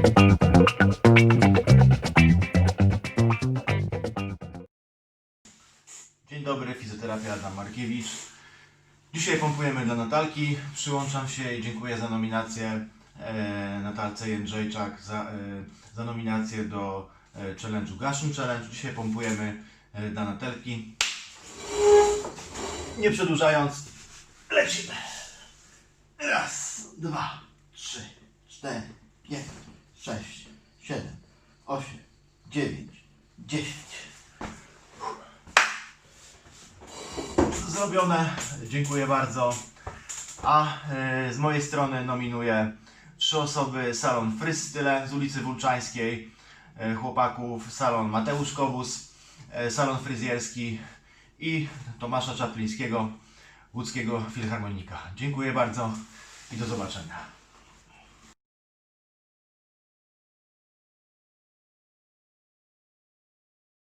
Dzień dobry, fizjoterapia Adam Markiewicz. Dzisiaj pompujemy dla Natalki. Przyłączam się i dziękuję za nominację e, Natalce Jędrzejczak za, e, za nominację do e, challenge'u Gaszyn Challenge. Dzisiaj pompujemy e, dla Natalki. Nie przedłużając, lecimy. Raz, dwa, trzy, cztery, pięć, sześć, siedem, osiem, dziewięć, dziesięć. zrobione. Dziękuję bardzo. A e, z mojej strony nominuję trzy osoby salon Frystyle z ulicy Wulczańskiej, e, chłopaków salon Mateusz Kowus, e, salon fryzjerski i Tomasza Czaplińskiego, łódzkiego filharmonika. Dziękuję bardzo i do zobaczenia.